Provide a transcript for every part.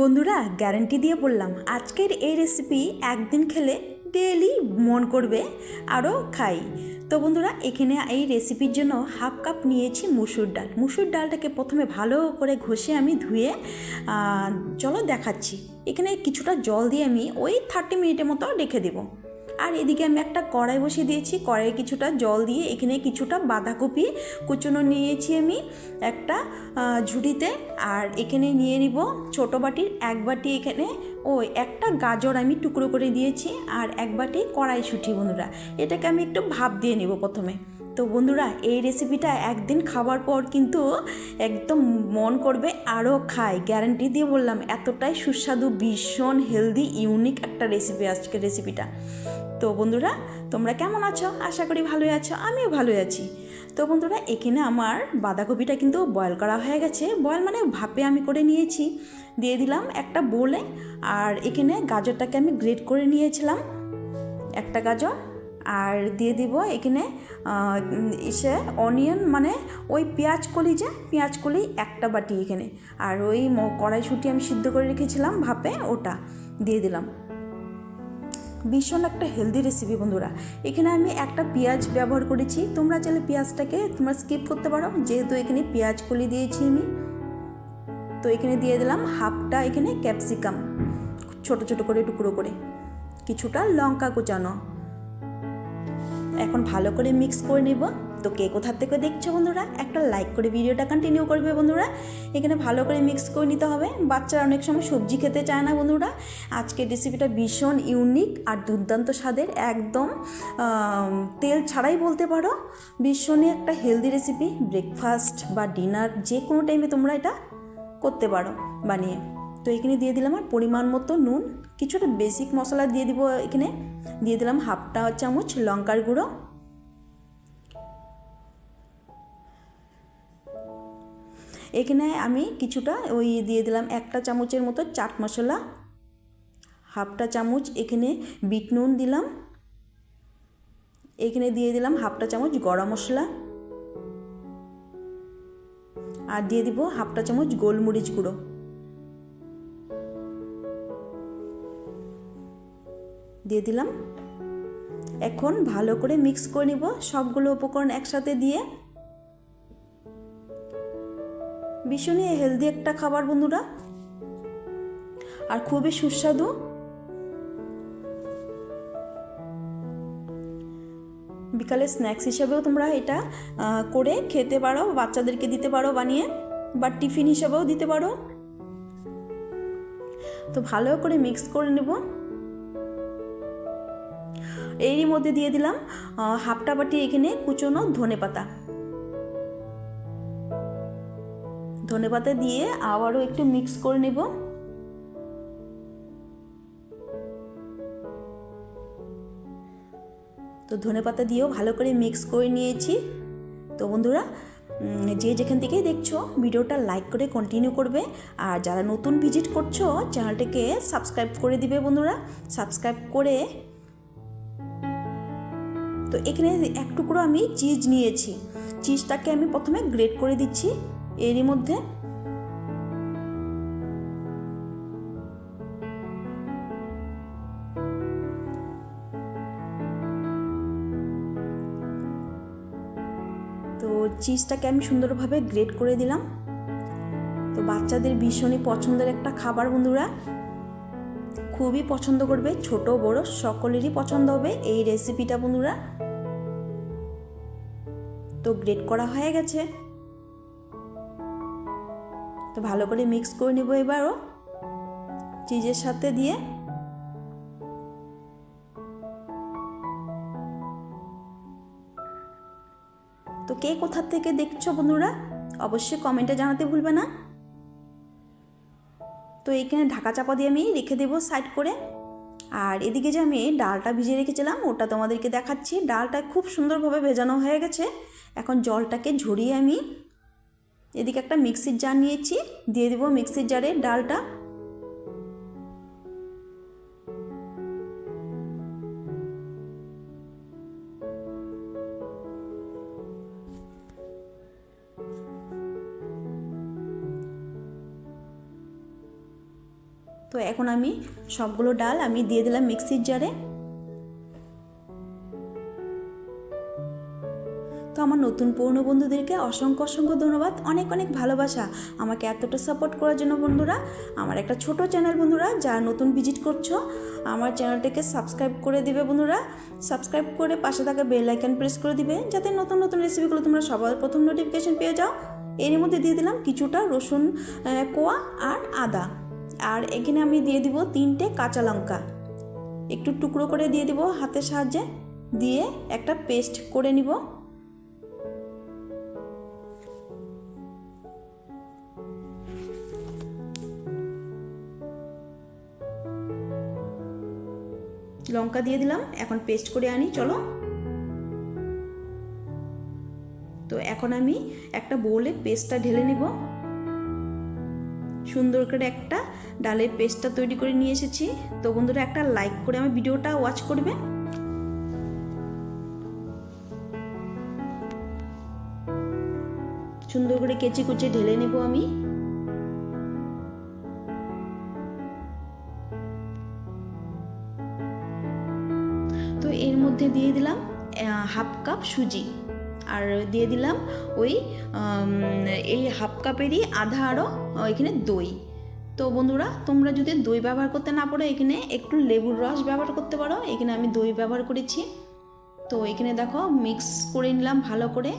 বন্ধুরা গ্যারেন্টি দিয়ে বললাম, আজকের এই রেসিপি একদিন খেলে ডেলি মন করবে, আরও খাই। তো বন্ধুরা, এখানে এই রেসিপির জন্য হাফ কাপ নিয়েছি মুসুর ডাল। মুসুর ডালটাকে প্রথমে ভালো করে ঘষে আমি ধুয়ে চলো দেখাচ্ছি। এখানে কিছুটা জল দিয়ে আমি ওই থার্টি মিনিটের মতো রেখে দেবো। আর এদিকে আমি একটা কড়াই বসিয়ে দিয়েছি। কড়াইয়ে কিছুটা জল দিয়ে এখানে কিছুটা বাঁধাকপি কুচনো নিয়েছি আমি একটা ঝুড়িতে। আর এখানে নিয়ে নিব ছোটো বাটির এক বাটি এখানে, ওই একটা গাজর আমি টুকরো করে দিয়েছি। আর এক বাটি কড়াইশুঁটি বন্ধুরা, এটাকে আমি একটু ভাপ দিয়ে নেব প্রথমে। তো বন্ধুরা, এই রেসিপিটা একদিন খাওয়ার পর কিন্তু একদম মন করবে আরও খাই গ্যারান্টি দিয়ে বললাম, এতটাই সুস্বাদু, ভীষণ হেলদি ইউনিক একটা রেসিপি আজকের রেসিপিটা তো বন্ধুরা, তোমরা কেমন আছো? আশা করি ভালোই আছো, আমিও ভালোই আছি। তো বন্ধুরা, এখানে আমার বাঁধাকপিটা কিন্তু বয়েল করা হয়ে গেছে। বয়েল মানে ভাপে আমি করে নিয়েছি। দিয়ে দিলাম একটা বোলে আর এখানে গাজরটাকে আমি গ্রেট করে নিয়েছিলাম। একটা গাজর আর দিয়ে দিব এখানে ইসে অনিয়ন মানে ওই পেঁয়াজ কলি যে, পেঁয়াজ কলি একটা বাটি এখানে। আর ওই কড়াইশুঁটি আমি সিদ্ধ করে রেখেছিলাম ভাপে, ওটা দিয়ে দিলাম। ভীষণ একটা হেলদি রেসিপি বন্ধুরা। এখানে আমি একটা পেঁয়াজ ব্যবহার করেছি। তোমরা চাইলে পেঁয়াজটাকে তোমরা স্কিপ করতে পারো। যেহেতু এখানে পেঁয়াজ কলি দিয়েছি আমি। তো এখানে দিয়ে দিলাম হাফটা এখানে ক্যাপসিকাম ছোট ছোট করে টুকরো করে। কিছুটা লঙ্কা কুচানো। এখন ভালো করে মিক্স করে নেব। তো কে কোথার থেকে দেখছ বন্ধুরা? একটা লাইক করে ভিডিওটা কন্টিনিউ করবে বন্ধুরা। এখানে ভালো করে মিক্স করে নিতে হবে। বাচ্চারা অনেক সময় সবজি খেতে চায় না বন্ধুরা। আজকের রেসিপিটা ভীষণ ইউনিক আর দুর্দান্ত স্বাদের। একদম তেল ছাড়াই বলতে পারো। ভীষণই একটা হেলদি রেসিপি ব্রেকফাস্ট বা ডিনার যে কোনো টাইমে তোমরা এটা করতে পারো বানিয়ে। তো এখানে দিয়ে দিলাম আর পরিমাণ মতো নুন। কিছুটা বেসিক মশলা দিয়ে দিব এখানে। দিয়ে দিলাম হাফটা চামচ লঙ্কার গুঁড়ো। এখানে আমি কিছুটা ওই দিয়ে দিলাম একটা চামচের মতো চাট মশলা। হাফটা চামচ এখানে বিট নুন দিলাম। এখানে দিয়ে দিলাম হাফটা চামচ গরম মশলা। আর দিয়ে দিব হাফটা চামচ গোলমরিচ গুঁড়ো। দিয়ে দিলাম। এখন ভালো করে মিক্স করে নিব। সবগুলো উপকরণ একসাথে দিয়ে। ভীষণই হেলদি একটা খাবার বন্ধুরা। আর খুবই সুস্বাদু। বিকালে স্ন্যাক্স হিসাবেও তোমরা এটা করে খেতে পারো, বাচ্চাদেরকে দিতে পারো বানিয়ে, বা টিফিন হিসাবেও দিতে পারো। তো ভালো করে মিক্স করে নেব। এরই মধ্যে দিয়ে দিলাম হাফটা বাটি এখানে কুচনো ধনে পাতা। ধনে পাতা দিয়ে আবারও একটু মিক্স করে নেব। তো ধনে পাতা দিয়েও ভালো করে মিক্স করে নিয়েছি। তো বন্ধুরা যে যেখান থেকে দেখছ, ভিডিওটা লাইক করে কন্টিনিউ করবে। আর যারা নতুন ভিজিট করছ চ্যানেলটাকে সাবস্ক্রাইব করে দিবে বন্ধুরা। সাবস্ক্রাইব করে তো এখানে এক টুকরো আমি চিজ নিয়েছি। চিজটাকে আমি প্রথমে গ্রেট করে দিচ্ছি। এরই মধ্যে তো চিজটাকে আমি সুন্দরভাবে গ্রেট করে দিলাম। তো বাচ্চাদের ভীষণই পছন্দের একটা খাবার বন্ধুরা। খুবই পছন্দ করবে, ছোট, বড়, সকলেরই পছন্দ হবে এই রেসিপিটা বন্ধুরা। তো গ্রেট করা হয়ে গেছে। তো ভালো করে মিক্স করে নেব এবারও চিজের সাথে দিয়ে। তো কে কোথার থেকে দেখছ, বন্ধুরা? অবশ্যই কমেন্টে জানাতে ভুলবে না। তো এইখানে ঢাকা চাপা দিয়ে আমি রেখে দেবো সাইড করে। আর এদিকে যে আমি ডালটা ভিজিয়ে রেখেছিলাম, ওটা তোমাদেরকে দেখাচ্ছি। ডালটা খুব সুন্দরভাবে ভেজানো হয়ে গেছে। এখন জলটাকে ঝরিয়ে আমি এদিকে একটা মিক্সির জার নিয়েছি। দিয়ে দেবো মিক্সির জারে ডালটা। তো এখন আমি সবগুলো ডাল আমি দিয়ে দিলাম মিক্সির জারে। তো আমার নতুন পুরনো বন্ধুদেরকে অসংখ্য অসংখ্য ধন্যবাদ, অনেক অনেক ভালোবাসা আমাকে এতটা সাপোর্ট করার জন্য বন্ধুরা। আমার একটা ছোট চ্যানেল বন্ধুরা, যারা নতুন ভিজিট করছ, আমার চ্যানেলটাকে সাবস্ক্রাইব করে দিবে বন্ধুরা। সাবস্ক্রাইব করে পাশে থাকা বেল আইকন প্রেস করে দিবে, যাতে নতুন নতুন রেসিপিগুলো তোমরা সবার প্রথম নোটিফিকেশন পেয়ে যাও। এর মধ্যে দিয়ে দিলাম কিছুটা রসুন কোয়া আর আদা। আর এখানে আমি দিয়ে দিব তিনটে কাঁচা লঙ্কা। একটু টুকরো করে দিয়ে দিব হাতের সাহায্যে। দিয়ে একটা পেস্ট করে নিব। লঙ্কা দিয়ে দিলাম, এখন পেস্ট করে আনি, চলো। তো এখন আমি একটা বোলে পেস্টটা ঢেলে নিব। সুন্দর করে একটা ডালের পেস্টটা তৈরি করে নিয়ে এসেছি। তো বন্ধুরা, একটা লাইক করে আমার ভিডিওটা ওয়াচ করবে। সুন্দর করে কেচি কুচে ঢেলে নেব আমি। তো এর মধ্যে দিয়ে দিলাম হাফ কাপ সুজি। আর দিয়ে দিলাম ওই এই হাফ কাপেরই আধা আরও এখানে দই। তো বন্ধুরা, তোমরা যদি দই ব্যবহার করতে না পারো, এখানে একটু লেবুর রস ব্যবহার করতে পারো। এখানে আমি দই ব্যবহার করেছি। তো এখানে দেখো মিক্স করে নিলাম ভালো করে।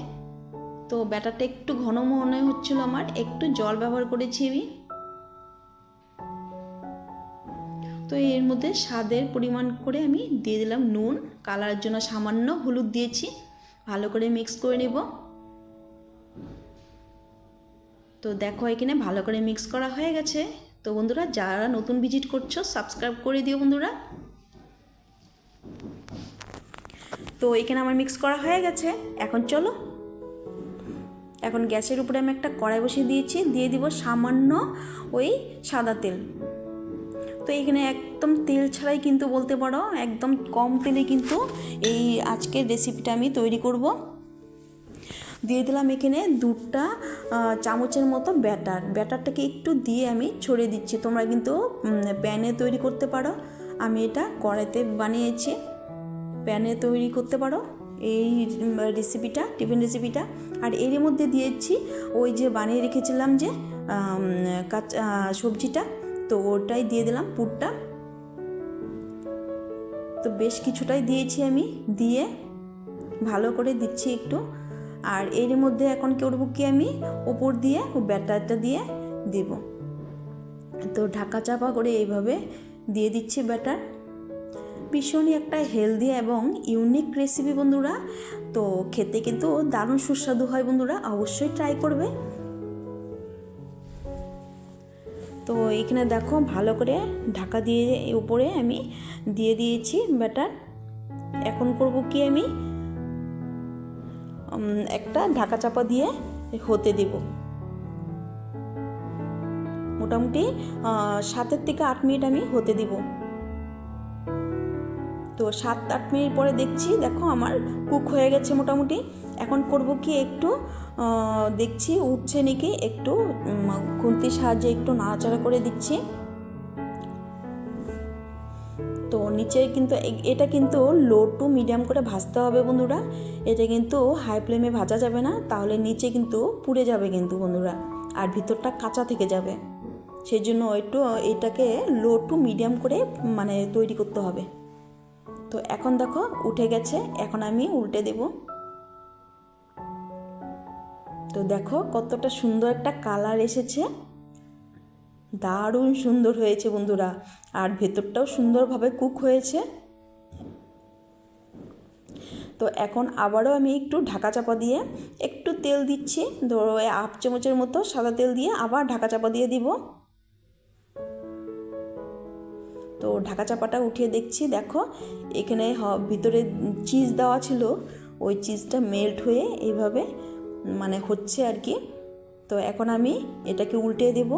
তো ব্যাটারটা একটু ঘন মনে হচ্ছিল আমার, একটু জল ব্যবহার করেছি আমি। তো এর মধ্যে স্বাদের পরিমাণ করে আমি দিয়ে দিলাম নুন। কালারের জন্য সামান্য হলুদ দিয়েছি। ভালো করে মিক্স করে নেব। তো দেখো, এখানে ভালো করে মিক্স করা হয়ে গেছে। তো বন্ধুরা, যারা নতুন ভিজিট করছ সাবস্ক্রাইব করে দিও বন্ধুরা। তো এখানে আমার মিক্স করা হয়ে গেছে। এখন চলো। এখন গ্যাসের উপরে আমি একটা কড়াই বসিয়ে দিয়েছি। দিয়ে দিব সামান্য ওই সাদা তেল। তো এখানে একদম তেল ছাড়াই কিন্তু বলতে পারো, একদম কম তেলে কিন্তু এই আজকের রেসিপিটা আমি তৈরি করব। দিয়ে দিলাম এখানে দুটা চামচের মতো ব্যাটার। ব্যাটারটাকে একটু দিয়ে আমি ছড়িয়ে দিচ্ছি। তোমরা কিন্তু প্যানে তৈরি করতে পারো। আমি এটা কড়াইতে বানিয়েছি। প্যানে তৈরি করতে পারো। এই রেসিপিটা টিফিন রেসিপিটা আর এর মধ্যে দিয়েছি ওই যে বানিয়ে রেখেছিলাম যে কাঁচা সবজিটা। তো ওটাই দিয়ে দিলাম পুরটা। তো বেশ কিছুটাই দিয়েছি আমি। দিয়ে ভালো করে দিচ্ছি একটু। আর এর মধ্যে এখন করব কি আমি? ওপর দিয়ে, ব্যাটারটা দিয়ে দিব। তো ঢাকা চাপা করে এইভাবে দিয়ে দিচ্ছি ব্যাটার। ভীষণই একটা হেলদি এবং ইউনিক রেসিপি বন্ধুরা। তো খেতে কিন্তু দারুণ সুস্বাদু হয় বন্ধুরা, অবশ্যই ট্রাই করবে। তো এখানে দেখো ভালো করে ঢাকা দিয়ে উপরে আমি দিয়ে দিয়েছি ব্যাটার। এখন করব কি আমি? একটা ঢাকা চাপা দিয়ে হতে দেব। মোটামুটি সাতের থেকে আট মিনিট আমি হতে দিব। তো সাত, আট মিনিট পরে দেখছি, দেখো আমার কুক হয়ে গেছে মোটামুটি। এখন করব কি একটু দেখছি উঠছে নাকি একটু খুন্তির সাহায্যে একটু নাড়াচাড়া করে দিচ্ছি। তো নিচে কিন্তু এটা কিন্তু লো টু মিডিয়াম করে ভাজতে হবে বন্ধুরা। এটা কিন্তু হাই ফ্লেমে ভাজা যাবে না, তাহলে নিচে কিন্তু পুড়ে যাবে কিন্তু বন্ধুরা, আর ভিতরটা কাঁচা থেকে যাবে। সেই জন্য একটু এটাকে লো টু মিডিয়াম করে মানে তৈরি করতে হবে। তো এখন দেখো উঠে গেছে, এখন আমি উল্টে দেব। তো দেখো কতটা সুন্দর একটা কালার এসেছে। দারুণ সুন্দর হয়েছে বন্ধুরা। আর ভেতরটাও সুন্দরভাবে কুক হয়েছে। তো এখন আবারও আমি একটু ঢাকা চাপা দিয়ে একটু তেল দিচ্ছি। ধরো আপ চামচের মতো সাদা তেল দিয়ে আবার ঢাকা চাপা দিয়ে দিব। তো ঢাকা চাপাটা উঠিয়ে দেখছি, দেখো, এখানে ভিতরে চিজ দেওয়া ছিল। ওই চিজটা মেল্ট হয়ে এইভাবে মানে হচ্ছে আর কি। তো এখন আমি এটাকে উল্টে দেব।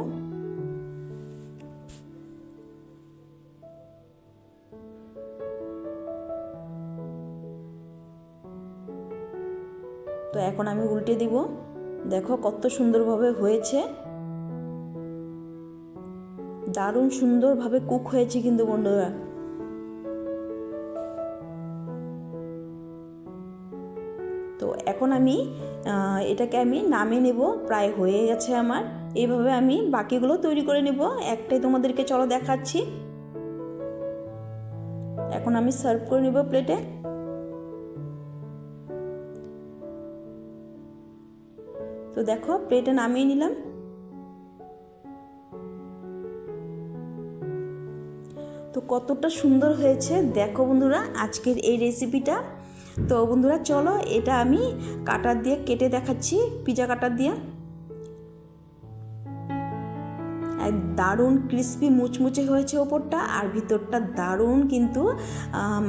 তো এখন আমি উল্টে দিব। দেখো কত সুন্দরভাবে হয়েছে। দারুণ সুন্দরভাবে কুক হয়েছে কিন্তু বন্ধুরা। তো এখন আমি এটাকে আমি নামিয়ে নেব, প্রায় হয়ে গেছে আমার। এইভাবে আমি বাকিগুলো তৈরি করে নেব। একটাই তোমাদেরকে চলো দেখাচ্ছি। এখন আমি সার্ভ করে নেব প্লেটে তো দেখো প্লেটে নামিয়ে নিলাম। তো কতটা সুন্দর হয়েছে। দেখো বন্ধুরা, আজকের এই রেসিপিটা তো বন্ধুরা, চলো, এটা আমি কাটার দিয়ে কেটে দেখাচ্ছি পিজা কাটার দিয়ে। দারুণ ক্রিস্পি মুচমুচে হয়েছে ওপরটা, আর ভিতরটা দারুণ কিন্তু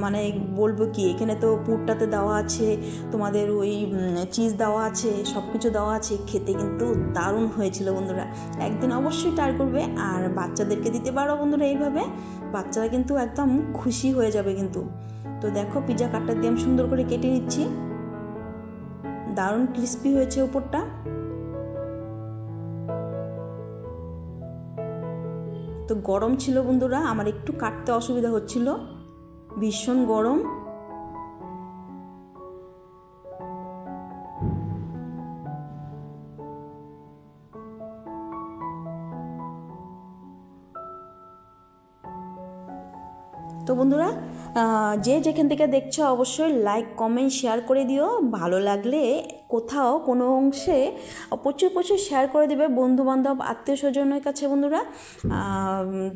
মানে বলব কি, এখানে তো পুরটাতে দেওয়া আছে, তোমাদের ওই চিজ দেওয়া আছে সব কিছু দেওয়া আছে, খেতে কিন্তু দারুণ হয়েছিল বন্ধুরা। একদিন অবশ্যই ট্রাই করবে, আর বাচ্চাদেরকে দিতে পারো বন্ধুরা এইভাবে, বাচ্চারা কিন্তু একদম খুশি হয়ে যাবে কিন্তু। তো দেখো পিজা কাটটা দিয়ে আমি সুন্দর করে কেটে নিচ্ছি। দারুণ ক্রিস্পি হয়েছে ওপরটা। তো গরম ছিল বন্ধুরা আমার একটু কাটতে অসুবিধা হচ্ছিল। ভীষণ গরম। তো বন্ধুরা যে যেখান থেকে দেখছ অবশ্যই লাইক কমেন্ট শেয়ার করে দিও। ভালো লাগলে কোথাও কোনো অংশে প্রচুর প্রচুর শেয়ার করে দেবে বন্ধু বান্ধব আত্মীয় স্বজনের কাছে বন্ধুরা।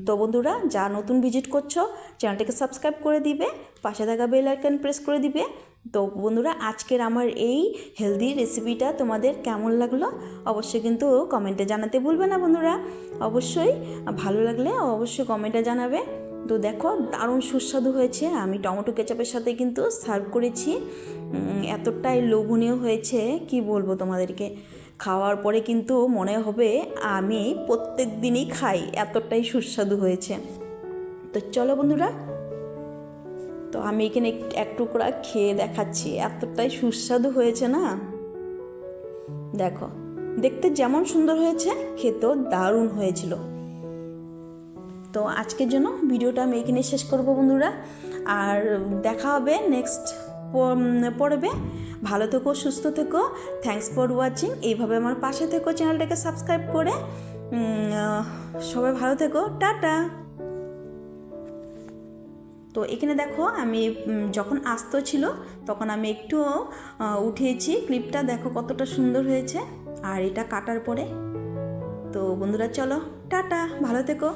তো বন্ধুরা, যা নতুন ভিজিট করছ চ্যানেলটাকে সাবস্ক্রাইব করে দিবে, পাশে থাকা বেল আইকন প্রেস করে দিবে। তো বন্ধুরা, আজকের আমার এই হেলদি রেসিপিটা তোমাদের কেমন লাগল অবশ্যই কিন্তু কমেন্টে জানাতে ভুলবে না বন্ধুরা। অবশ্যই ভালো লাগলে অবশ্যই কমেন্টে জানাবে। তো দেখো, দারুণ সুস্বাদু হয়েছে। আমি টমেটো কেচাপের সাথে কিন্তু সার্ভ করেছি। এতটাই লোভনীয় হয়েছে, কি বলব তোমাদেরকে? খাওয়ার পরে কিন্তু মনে হবে আমি প্রত্যেক দিনই খাই, এতটাই সুস্বাদু হয়েছে। তো চলো বন্ধুরা, তো আমি এখানে এক- টুকরা খেয়ে দেখাচ্ছি, এতটাই সুস্বাদু হয়েছে না? দেখো, দেখতে যেমন সুন্দর হয়েছে, খেতেও দারুণ হয়েছিল। তো আজকের জন্য ভিডিওটা আমি এখানে শেষ করব বন্ধুরা। আর দেখা হবে নেক্সট পড়বে ভালো থেকো, সুস্থ থেকো। থ্যাংকস ফর ওয়াচিং এইভাবে আমার পাশে থেকো, চ্যানেলটাকে সাবস্ক্রাইব করে। সবাই ভালো থেকো। টাটা। তো এখানে দেখো, আমি যখন আস্ত ছিল, তখন আমি একটু উঠিয়েছি। ক্লিপটা দেখো কতটা সুন্দর হয়েছে। আর এটা কাটার পরে। তো বন্ধুরা, চলো। টাটা। ভালো থেকো।